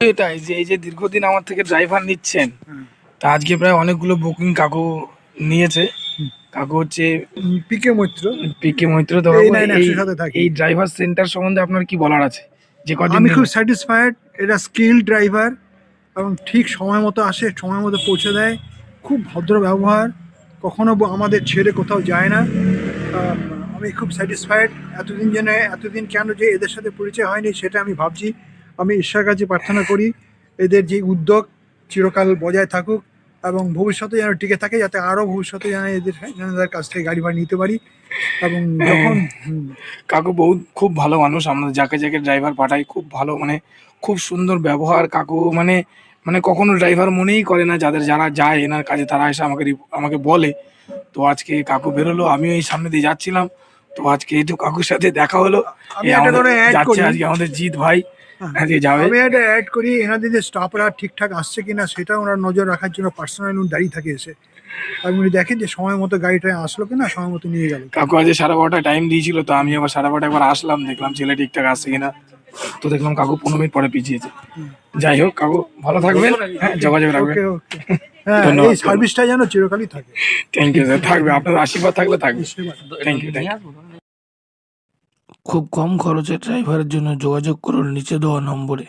এটাই যে এই যে দীর্ঘদিন আমার থেকে ড্রাইভার নিচ্ছেন তা আজকে প্রায় অনেকগুলো বুকিং কাকু নিয়েছে। কাকু হচ্ছে পিকে মৈত্র পিকে মৈত্র তো এই ড্রাইভার সেন্টার সম্বন্ধে আপনার কি বলার আছে? যে কদিন আমি খুব? স্যাটিসফাইড এটা স্কিল ড্রাইভার এবং ঠিক সময় মতো আসে সময় মতো পৌঁছে দেয়। খুব ভদ্র ব্যবহার কখনো আমাদের ছেড়ে কোথাও যায় না। আম, আমি খুব স্যাটিসফাইড এতদিন জেনে এতদিন কেন যে এদের সাথে পরিচয় হয়নি সেটা আমি ভাবছি। আমি ঈশ্বর কাছে প্রার্থনা করি, এদের যে উদ্যোগ চিরকাল বজায় থাকুক এবং ভবিষ্যতে যেন টিকে থাকে, যাতে আরও ভবিষ্যতে যেন এদের এনাদের কাছ থেকে গাড়ি ভাড়া নিতে পারি এবং যখন কাকু বহুত, খুব ভালো মানুষ, আমরা যাকে যাকে ড্রাইভার পাঠাই, খুব ভালো মানে খুব সুন্দর ব্যবহার। কাকু মানে মানে কখনো ড্রাইভার মনেই করে না, যাদের যারা যায়, এনার কাজে তারা এসে আমাকে আমাকে বলে। তো আজকে কাকু বেরোলো, আমিও এই সামনে দিয়ে যাচ্ছিলাম। তো আজকে এই তো কাকুর সাথে দেখা হলো। এই আমাদের যাচ্ছে আজকে আমাদের জিৎ ভাই হ্যাঁ। আজকে যাবে। আমি একটা অ্যাড করি এনাদের যে স্টাফরা ঠিকঠাক আসছে কিনা সেটা ওনার নজর রাখার জন্য পার্সোনাল দাঁড়িয়ে থাকে এসে। আর উনি দেখেন যে সময় মতো গাড়িটা আসলো কিনা সময় মতো নিয়ে গেল। কাকু আজকে সাড়ে বারোটা টাইম দিয়েছিল তো আমি আবার সাড়ে বারোটা একবার আসলাম দেখলাম ছেলে ঠিকঠাক আসছে কিনা। তো দেখলাম কাকু পনেরো মিনিট পরে পিছিয়েছে। যাই হোক কাকু ভালো থাকবেন। হ্যাঁ যোগাযোগ রাখবেন। ওকে ওকে হ্যাঁ ধন্যবাদ। এই সার্ভিসটা যেন চিরকালই থাকে। থ্যাংক ইউ স্যার থাকবে। আপনার আশীর্বাদ থাকলে থাকবে। থ্যাংক ইউ থ্যাংক ইউ খুব কম খরচে ড্রাইভারের জন্য যোগাযোগ করুন নিচে দেওয়া নম্বরে।